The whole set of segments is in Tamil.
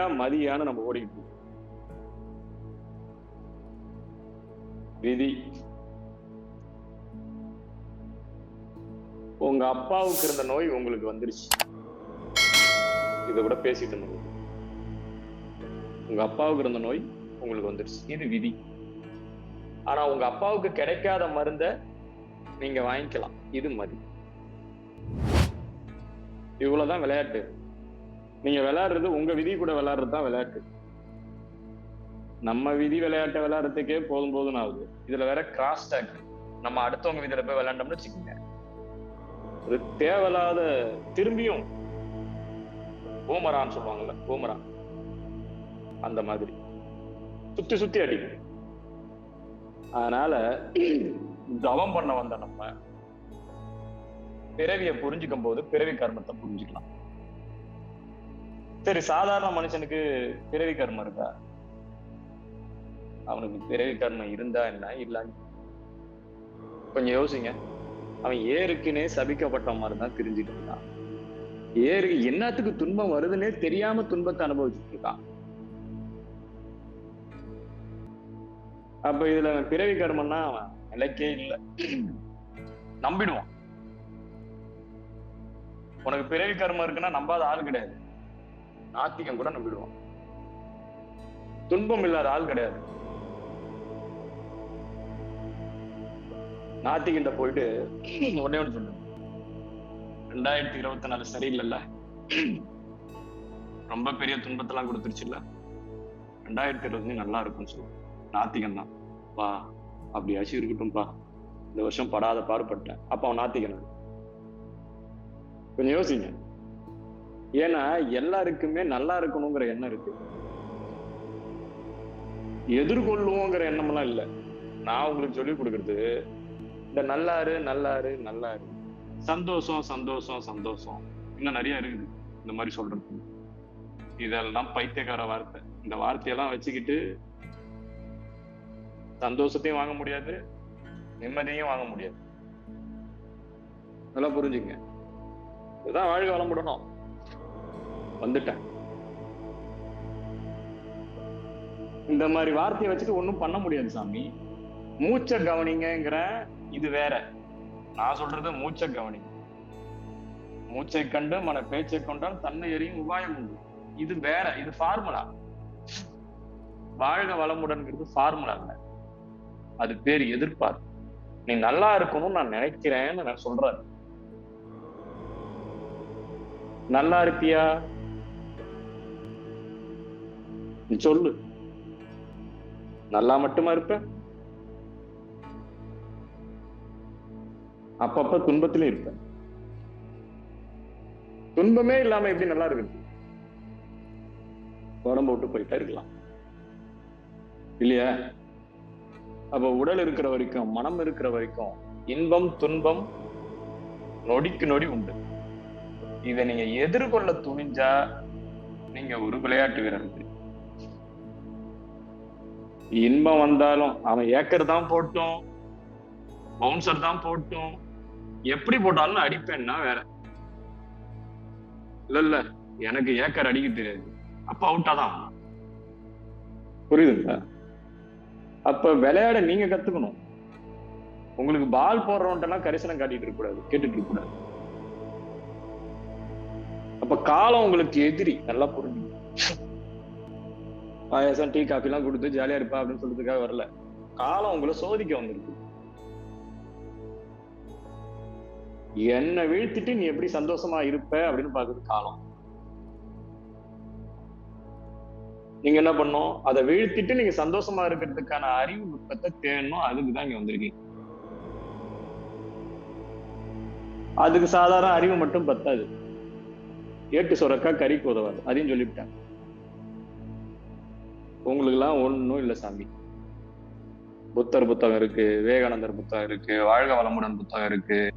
மதியா மதியான்னு நம்ம ஓடிக்கிட்டு விதி. உங்க அப்பாவுக்கு இருந்த நோய் உங்களுக்கு வந்துருச்சு. இதை கூட பேசிட்டு இருந்தோம். உங்க அப்பாவுக்கு இருந்த நோய் உங்களுக்கு வந்துருச்சு. இது விதி. ஆனா உங்க அப்பாவுக்கு கிடைக்காத மருந்த நீங்க வாங்கிக்கலாம். இது மதி. இவ்வளவுதான் விளையாட்டு. நீங்க விளையாடுறது உங்க விதி கூட விளையாடுறது தான் விளையாட்டு. நம்ம விதி விளையாட்டை விளையாடுறதுக்கே போதும் போதும் ஆகுது. இதுல வேற கிராஸ் டாக் நம்ம அடுத்தவங்க விதியில போய் விளையாண்டோம்னு வச்சுக்கோங்க. அது தேவையில்லாத திரும்பியும் பூமரான்னு சொல்லுவாங்கல்ல பூமரா அந்த மாதிரி. சுத்தி சுத்தி அடிக்கும். அதனால தவம் பண்ண வந்த நம்ம பிறவியை புரிஞ்சுக்கும் போது பிறவி கர்மத்தை புரிஞ்சுக்கலாம். சரி சாதாரண மனுஷனுக்கு பிறவி கர்மம் இருக்கா? அவனுக்கு பிறவி கர்மம் இருந்தா என்ன? இல்ல கொஞ்சம் யோசிங்க. அவன் ஏருக்குன்னே சபிக்கப்பட்ட மாதிரி தான் தெரிஞ்சுட்டு இருக்கான். ஏரு என்னத்துக்கு துன்பம் வருதுன்னே தெரியாம துன்பத்தை அனுபவிச்சுட்டு இருக்கான். அப்ப இதுல அவன் பிறவி கர்மம்னா அவன் நிலைக்கே இல்லை. நம்பிடுவான். உனக்கு பிறவி கர்மம் இருக்குன்னா நம்பாத ஆள் கிடையாது. நாத்திகம் கூட நம்பிடுவான் துன்பம் இல்லாத ஆள் கிடையாது. நாத்திகிட்ட போயிட்டு உடனே ஒன்று சொல்லு ரெண்டாயிரத்தி இருபத்தி நாலு சரியில்லைல்ல? ரொம்ப பெரிய துன்பத்தெல்லாம் கொடுத்துருச்சுல்ல? ரெண்டாயிரத்தி இருபத்தஞ்சு நல்லா இருக்கும்னு சொல்லு நாத்திகன் தான். பா அப்படியாச்சும் இருக்கட்டும்பா இந்த வருஷம் படாத பாடுபட்டேன். அப்ப அவன் நாத்திகன் கொஞ்சம் யோசிங்க. ஏன்னா எல்லாருக்குமே நல்லா இருக்கணுங்கிற எண்ணம் இருக்கு. எதிர்கொள்ளுவோங்கிற எண்ணம்லாம் இல்ல. நான் உங்களுக்கு சொல்லி கொடுக்கறது இந்த நல்லாரு நல்லாரு நல்லாரு. சந்தோஷம் சந்தோஷம் சந்தோஷம். இன்னும் நிறைய இருக்குது. இந்த மாதிரி சொல்றது இதெல்லாம் பைத்தியக்கார வார்த்தை. இந்த வார்த்தையெல்லாம் வச்சுக்கிட்டு சந்தோஷத்தையும் வாங்க முடியாது நிம்மதியும் வாங்க முடியாது. நல்லா புரிஞ்சுங்க இதுதான் வாழ்க வளமுடணும் வந்துட்டேன். இந்த மாதிரி வார்த்தையை வச்சுட்டு ஒண்ணும் பண்ண முடியாது சாமி. மூச்சை கவனிங்கிற இது வேற. நான் சொல்றது மூச்சை கவனிங்க மூச்சை கண்டு மன பேச்சை கொண்டால் தன்னை எறியும் உபாயம் உண்டு. இது வேற இது ஃபார்முலா வாழ்க வளமுடன்ங்கிறது ஃபார்முலா இல்லை. அது பேர் எதிர்பார்ப்பு. நீ நல்லா இருக்கணும்னு நான் நினைக்கிறேன்னு நான் சொல்றாரு நல்லா இருப்பியா சொல்லு. நல்லா மட்டுமா இருப்ப? அப்பப்ப துன்பத்திலும் இருப்ப. துன்பமே இல்லாம எப்படி நல்லா இருக்குது உடம்பு விட்டு போயிட்டா இருக்கலாம். இல்லையா? அப்ப உடல் இருக்கிற வரைக்கும் மனம் இருக்கிற வரைக்கும் இன்பம் துன்பம் நொடிக்கு நொடி உண்டு. இதை நீங்க எதிர்கொள்ள துணிஞ்சா நீங்க ஒரு விளையாட்டு வீரர் இன்பம் வந்தாலும் அவன் ஏக்கர் தான் போட்டும் பவுன்சர் தான் போட்டும். எப்படி போட்டாலும் அடிப்பேன்னா வேற. இல்ல இல்ல எனக்கு ஏக்கர் அடிக்க தெரியாது. அப்ப அவுட்டா தான் புரியுதுங்களா அப்ப விளையாட நீங்க கத்துக்கணும். உங்களுக்கு பால் போடுறவன்ட்டெல்லாம் கரிசனம் காட்டிட்டு இருக்க கூடாது கேட்டுட்டு இருக்க கூடாது. அப்ப காலம் உங்களுக்கு எதிரி நல்லா புரிஞ்சு பாயாசம் டீ காஃபி எல்லாம் கொடுத்து ஜாலியா இருப்பா அப்படின்னு சொல்றதுக்காக வரல. காலம் உங்களை சோதிக்க வந்திருக்கு. என்னை வீழ்த்திட்டு நீ எப்படி சந்தோஷமா இருப்ப அப்படின்னு பாக்குறது காலம். நீங்க என்ன பண்ணும் அதை வீழ்த்திட்டு நீங்க சந்தோஷமா இருக்கிறதுக்கான அறிவு நுட்பத்தை தேடணும். அதுக்கு தான் இங்க வந்திருக்கீங்க. அதுக்கு சாதாரண அறிவு மட்டும் பத்தாது. ஏட்டு சுரக்கா கறிக்கு உதவாது அதையும் சொல்லிவிட்டாங்க உங்களுக்கு எல்லாம் ஒண்ணும் இல்ல சாமி. புத்தர் புத்தகம் இருக்கு விவேகானந்தர் புத்தகம் இருக்கு வாழ்க வளமுடன் புத்தகம் இருக்கு.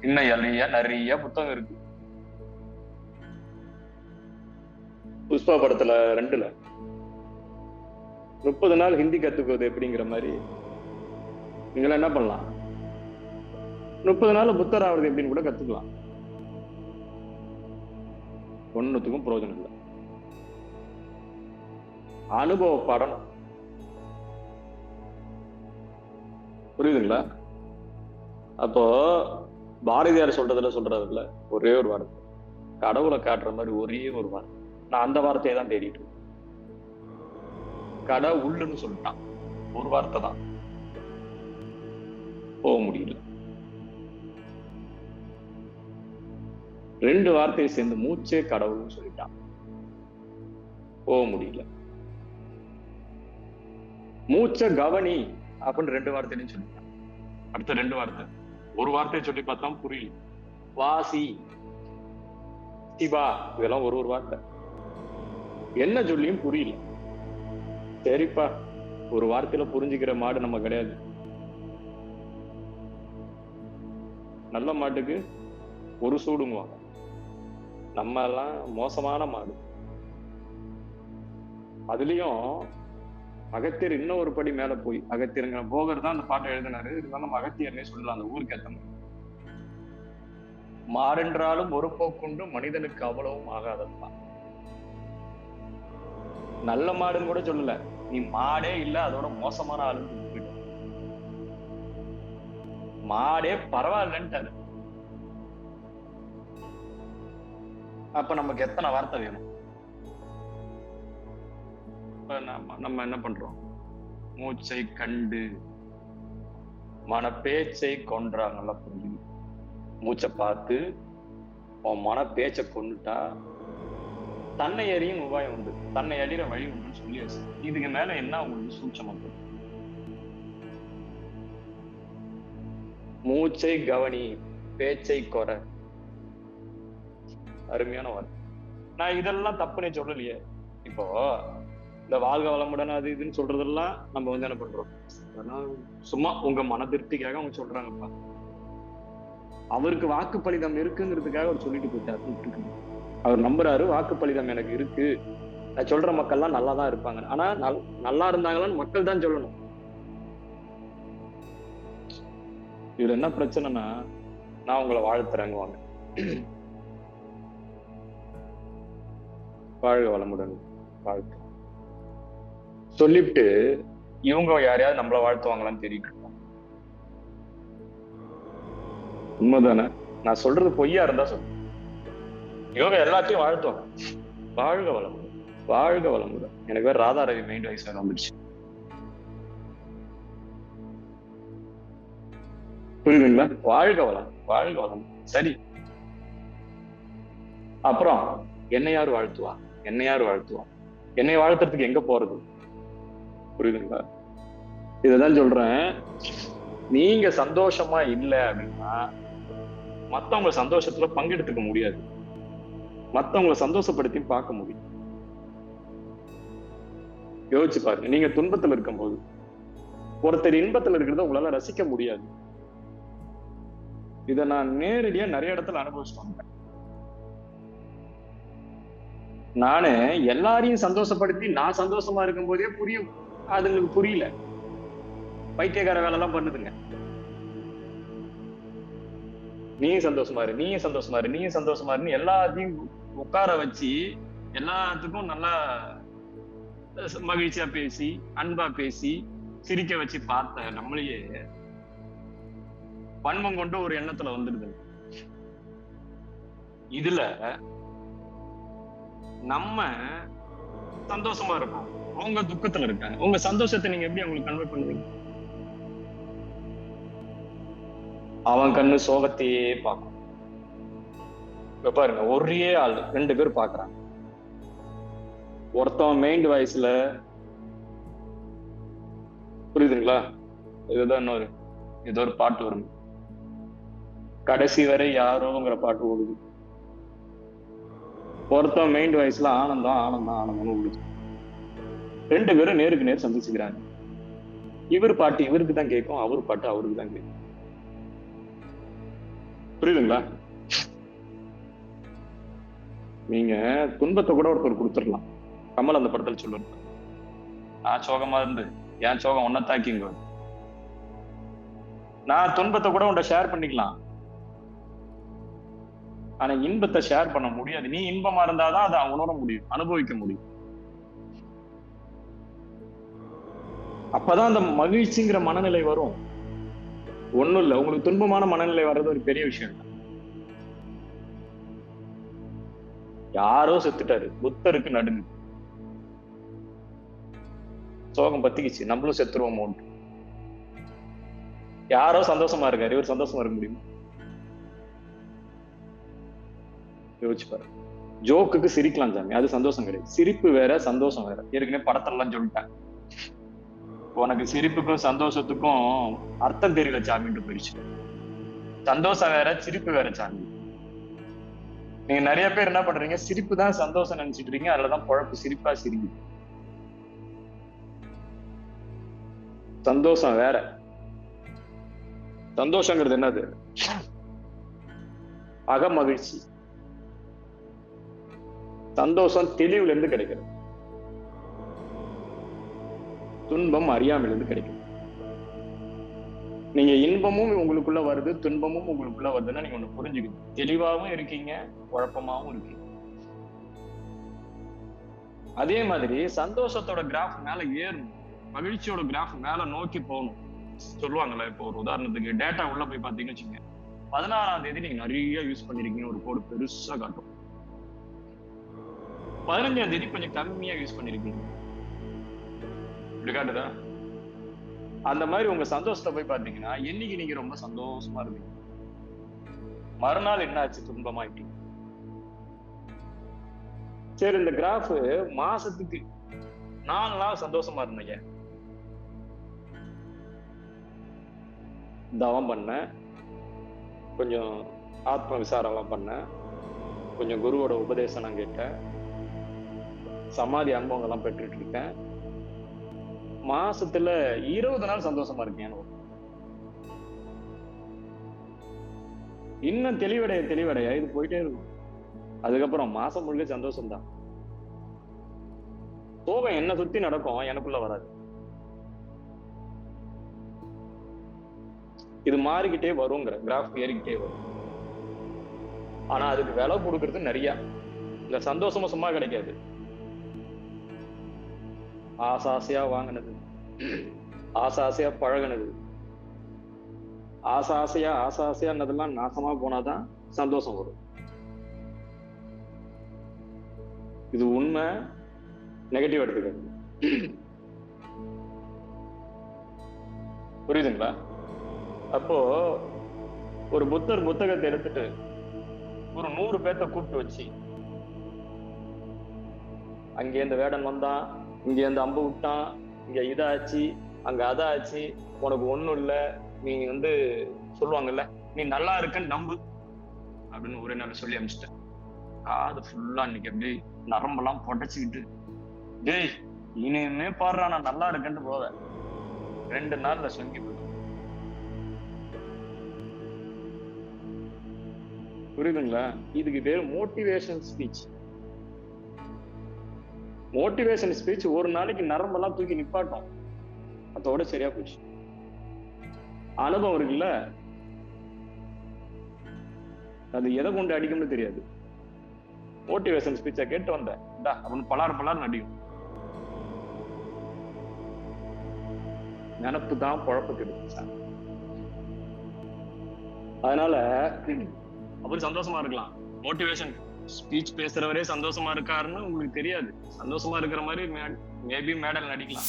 இன்னும் எளிய நிறைய புத்தகம் இருக்கு. புஷ்பா படத்துல ரெண்டுல. முப்பது நாள் ஹிந்தி கத்துக்குவது எப்படிங்கிற மாதிரி நீங்க என்ன பண்ணலாம்? முப்பது நாள் புத்தர் ஆகுறது எப்படின்னு கூட கத்துக்கலாம். ஒன்னுத்துக்கும் பிரயோஜனம் இல்லை. அனுபவப்படணும். புரியுதுங்களா? அப்போ பாரதியார் சொல்றதுல சொல்றதுல ஒரே ஒரு வார்த்தை. கடவுளை காட்டுற மாதிரி ஒரே ஒரு வார்த்தை. நான் அந்த வார்த்தையை தான் தேடிட்டு கடை உள்ளுன்னு சொல்லிட்டான். ஒரு வார்த்தை தான். போக முடியல. ரெண்டு வார்த்தையை சேர்ந்து மூச்சே கடவுள்னு சொல்லிட்டான். போக முடியல. மூச்ச கவனி அப்படின்னு ரெண்டு வார்த்தையும் சொல்லிட்டான் அடுத்த ரெண்டு வார்த்தை. ஒரு வார்த்தையை சொல்லி பார்த்தா புரியல. வாசி சிவா இதெல்லாம் ஒரு ஒரு வார்த்தை. என்ன சொல்லியும் புரியல. சரிப்பா ஒரு வார்த்தையில புரிஞ்சுக்கிற மாடு நம்ம கிடையாது. நல்ல மாட்டுக்கு ஒரு சூடுங்குவாங்க. நம்ம எல்லாம் மோசமான மாடு. அதுலயும் அகத்தியர் இன்னும் ஒரு படி மேல போய் அகத்தியருங்க போகர் தான் அந்த பாட்டை எழுதினாரு. இருந்தாலும் அகத்தியர்னே சொல்லலாம் அந்த ஊருக்கு ஏத்த மாறென்றாலும் ஒரு போக்குண்டு மனிதனுக்கு அவ்வளவும் ஆகாததுதான் நல்ல மாடுன்னு கூட சொல்லல. நீ மாடே இல்ல அதோட மோசமான ஆளுன்னு சொல்லிட்டு. மாடே பரவாயில்லன்ட்டாரு. அப்ப நமக்கு எத்தனை வார்த்தை வேணும்? இப்ப நம்ம நம்ம என்ன பண்றோம்? மூச்சை கண்டு மன பேச்சை கொன்றா நல்லா மூச்சை பார்த்து உன் மன பேச்சை கொண்டுட்டா தன்னை எறியும் உபாயம் உண்டு. தன்னை எறிகிற வழி உண்டுன்னு சொல்லி இதுக்கு மேல என்ன உங்களுக்கு சூட்சம் மூச்சை கவனி பேச்சை குறை. அருமையான வார்த்தை. நான் இதெல்லாம் தப்புனே சொல்லலையே. இப்போ இந்த வாழ்க வளமுடன் அது இதுன்னு சொல்றதெல்லாம் நம்ம வந்து என்ன பண்றோம்? அதெல்லாம் சும்மா உங்க மன திருப்திக்காக அவங்க சொல்றாங்கப்பா. அவருக்கு வாக்கு பலிதம் இருக்குங்கிறதுக்காக அவர் சொல்லிட்டு போயிட்டாரு. அவர் நம்புறாரு வாக்கு பலிதம் எனக்கு இருக்கு. நான் சொல்ற மக்கள்லாம் நல்லா தான் இருப்பாங்க. ஆனா நல் நல்லா இருந்தாங்களான்னு மக்கள் தான் சொல்லணும். இதுல என்ன பிரச்சனைனா நான் உங்களை வாழ்த்துறேங்க வாங்க வாழ்க வளமுடன். வாழ்த்து. சொல்லிவிட்டு இவங்க யாரையாவது நம்மள வாழ்த்துவாங்களான்னு தெரியும் உண்மைதானே? நான் சொல்றது பொய்யா இருந்தா சொல்ல இவங்க எல்லாத்தையும் வாழ்த்துவாங்க. வாழ்க வளமுடன். வாழ்க வளமுடன். எனக்கு வேற ராதா ரவி மைண்ட் வயசு வந்துடுச்சு புரியுதுங்களா? வாழ்க வளம். வாழ்க வளம். சரி. அப்புறம் என்னை யார் வாழ்த்துவா? என்னை யார் வாழ்த்துவா? என்னை வாழ்த்துறதுக்கு எங்க போறது? புரியுதுங்களா? இததான் சொல்றேன். நீங்க சந்தோஷமா இல்லை அப்படின்னா மத்தவங்க சந்தோஷத்துல பங்கெடுத்துக்க முடியாது. மத்தவங்களை சந்தோஷப்படுத்தி பார்க்க முடியும். யோசிச்சு பாருங்க. நீங்க துன்பத்துல இருக்கும்போது ஒருத்தர் இன்பத்துல இருக்கிறத உங்களால ரசிக்க முடியாது. இத நான் நேரடியா நிறைய இடத்துல அனுபவிச்சுட்டு வந்தேன் நானு எல்லாரையும் சந்தோஷப்படுத்தி நான் சந்தோஷமா இருக்கும் போதே புரியும். அதுங்களுக்கு புரியல. பைத்தியக்கார வேலை எல்லாம் பண்ணுதுங்க. நீயும் சந்தோஷமா இரு நீயும் சந்தோஷமா இரு நீயும் சந்தோஷமா இருன்னு எல்லாத்தையும் உட்கார வச்சு எல்லாத்துக்கும் நல்லா மகிழ்ச்சியா பேசி அன்பா பேசி சிரிக்க வச்சு பார்த்த நம்மளையே வன்மம் கொண்டு ஒரு எண்ணத்துல வந்துடுது. இதுல நம்ம சந்தோஷமா இருப்போம். அவங்க துக்கத்துல இருக்காங்க. உங்க சந்தோஷத்தை நீங்க எப்படி அவங்களுக்கு கன்வே பண்ணுவீங்க? அவன் கண்ணு சோகத்தையே பார்க்கும். இப்ப பாருங்க ஒரே ஆள் ரெண்டு பேர் பாக்குறாங்க ஒருத்தவன் மெயின் வாய்ஸ்ல புரியுதுங்களா? இதுதான் இன்னொரு ஏதோ ஒரு பாட்டு வரும். கடைசி வரை யாரோங்கிற பாட்டு ஓடுது. ஒருத்தன் மெயின் வாய்ஸ்ல ஆனந்தம் ஆனந்தம் ஆனந்தம்னு ஓடுது. ரெண்டு பேரும் நேருக்கு நேர் சந்திச்சுக்கிறாங்க. இவர் பாட்டு இவருக்கு தான் கேட்கும் அவர் பாட்டு அவருக்கு தான் கேட்கும். புரியுதுங்களா? நீங்க துன்பத்தை கூட ஒருத்தர் கொடுத்துடலாம். கமல் அந்த படத்துல சொல்லுவாங்க நான் சோகமா இருந்து என் சோகம் ஒன்ன தாக்கிங்க. நான் துன்பத்தை கூட உன்ட ஷேர் பண்ணிக்கலாம். ஆனா இன்பத்தை ஷேர் பண்ண முடியாது. நீ இன்பமா இருந்தாதான் அதை உணர முடியும் அனுபவிக்க முடியும். அப்பதான் அந்த மகிழ்ச்சிங்கிற மனநிலை வரும். ஒண்ணும் இல்ல உங்களுக்கு துன்பமான மனநிலை வர்றது ஒரு பெரிய விஷயம். யாரோ செத்துட்டாரு. புத்தருக்கு நடுங்கு. சோகம் பத்திக்கிச்சு. நம்மளும் செத்துருவோம்? யாரோ சந்தோஷமா இருக்காரு. இவர் சந்தோஷமா இருக்க முடியுமா? யோசிச்சு பாரு ஜோக்குக்கு சிரிக்கலாம் சாமி. அது சந்தோஷம் கிடையாது. சிரிப்பு வேற சந்தோஷம் வேற. ஏற்கனவே படத்தெல்லாம் சொல்லிட்டேன் உனக்கு சிரிப்புக்கும் சந்தோஷத்துக்கும் அர்த்தம் தெரியல சாமின்ட்டு போயிடுச்சு. சந்தோஷம் வேற சிரிப்பு வேற சாமி. நீங்க நிறைய பேர் என்ன பண்றீங்க? சிரிப்பு தான் சந்தோஷம் நினைச்சிட்டு இருக்கீங்க. அதுலதான் குழப்பு சிரிப்பா சிரிப்பு சந்தோஷம் வேற. சந்தோஷங்கிறது என்னது? அகமகிழ்ச்சி. சந்தோஷம் தெளிவுல இருந்து கிடைக்கிறது. துன்பம் அறியாமலிருந்து கிடைக்கும். நீங்க இன்பமும் உங்களுக்குள்ள வருது துன்பமும் உங்களுக்குள்ள வருதுன்னா நீங்க ஒண்ணு புரிஞ்சுக்கணும். தெளிவாவும் இருக்கீங்க குழப்பமாவும் இருக்கீங்க. அதே மாதிரி சந்தோஷத்தோட கிராஃப் மேல ஏறணும். மகிழ்ச்சியோட கிராஃப் மேல நோக்கி போகணும். சொல்லுவாங்கல்ல இப்போ ஒரு உதாரணத்துக்கு டேட்டா உள்ள போய் பாத்தீங்கன்னு வச்சுங்க பதினாறாம் தேதி நீங்க நிறைய யூஸ் பண்ணிருக்கீங்க ஒரு கோடு பெருசா காட்டும். பதினஞ்சாம் தேதி கொஞ்சம் கம்மியா யூஸ் பண்ணிருக்கீங்க. இப்படி காட்டுதா? அந்த மாதிரி உங்க சந்தோஷத்தை போய் பாத்தீங்கன்னா என்னைக்கு நீங்க ரொம்ப சந்தோஷமா இருந்தீங்க? மறுநாள் என்ன ஆச்சு துன்பமாயிட்டீங்க. சரி இந்த கிராஃப் மாசத்துக்கு நாலு நாள் சந்தோஷமா இருந்தீங்க. தவம் பண்ணேன். கொஞ்சம் ஆத்ம விசாரம்லாம் பண்ணேன். கொஞ்சம் குருவோட உபதேசம் நான் கேட்டேன். சமாதி அனுபவங்கள்லாம் பெற்றுட்டு இருக்கேன். மாசத்துல இருபது நாள் சந்தோஷமா இருக்கேன். இன்னும் தெளிவடைய தெளிவடைய. இது போயிட்டே இருக்கும். அதுக்கப்புறம் மாசம் முழுக்க சந்தோஷம் தான் சோகம் என்ன சுத்தி நடக்கும் எனக்குள்ள வராது. இது மாறிக்கிட்டே வருங்கிற கிராஃப் ஏறிக்கிட்டே வரும். ஆனா அதுக்கு விலை கொடுக்கறது நிறைய. இந்த சந்தோஷமா சும்மா கிடைக்காது. ஆசாசையா வாங்கினது. ஆசாசையா பழகினது. ஆசாசையா ஆசாசையான்னதெல்லாம் நாசமா போனாதான் சந்தோஷம் வரும். இது உண்மை நெகட்டிவ் எடுத்துக்கிறது புரியுதுங்களா? அப்போ ஒரு புத்தர் புத்தகத்தை எடுத்துட்டு ஒரு நூறு பேர்த்த கூப்பிட்டு வச்சு அங்கே இந்த வேடன் வந்தான். இங்க இந்த அம்பு விட்டான். இங்க இதாச்சு அங்க அதாச்சு. உனக்கு ஒண்ணும் இல்ல. நீ வந்து சொல்லுவாங்கல்ல நீ நல்லா இருக்குன்னு நம்பு. அப்படின்னு ஒரே நாள் சொல்லி அனுப்பிச்சிட்டேன். காது ஃபுல்லா இன்னைக்கு அப்படியே நரம்பெல்லாம் புடைச்சுக்கிட்டு டேய் இனிமே பாடுறா நான் நல்லா இருக்கேன்ட்டு போவேன் ரெண்டு நாள்ல சொங்கி போயிடும் புரியுதுங்களா? இதுக்கு பேர் மோட்டிவேஷன் ஸ்பீச் மோட்டிவேஷன் ஸ்பீச் ஒரு நாளைக்கு நரம்பெல்லாம் தூக்கி நிப்பாட்டும். அதோட சரியா போச்சு. அனுபவம் இருக்குல்ல? அது எதை கொண்டு அடிக்கும்னு தெரியாது. மோட்டிவேஷன் ஸ்பீச்சை கேட்டு வந்தேன். இந்தா அப்படின்னு பலார் பலார் அடிக்கும். நினப்பு தான் குழப்பு சார். அதனால அப்படி சந்தோஷமா இருக்கலாம். மோட்டிவேஷன் ஸ்பீச் பேசுறவரே சந்தோஷமா இருக்காருன்னு உங்களுக்கு தெரியாது. சந்தோஷமா இருக்கிற மாதிரி மேபி மேடல் நடிக்கலாம்.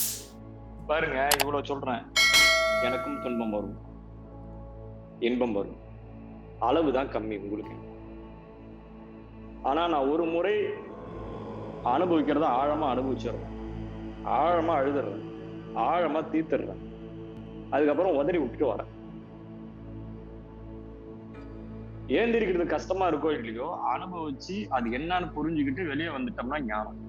பாருங்க இவ்வளவு சொல்றேன். எனக்கும் துன்பம் வரும். இன்பம் வரும். அளவு தான் கம்மி உங்களுக்கு. ஆனா நான் ஒரு முறை அனுபவிக்கிறத ஆழமா அனுபவிச்சிடுறேன். ஆழமா அழுதுடுறேன். ஆழமா தீர்த்துடுறேன். அதுக்கப்புறம் உதறி விட்டுட்டு வரேன். ஏந்திரிக்கிறது கஷ்டமா இருக்கோ இல்லையோ அனுபவிச்சு அது என்னன்னு புரிஞ்சுக்கிட்டு வெளியே வந்துட்டோம்னா ஞானம்.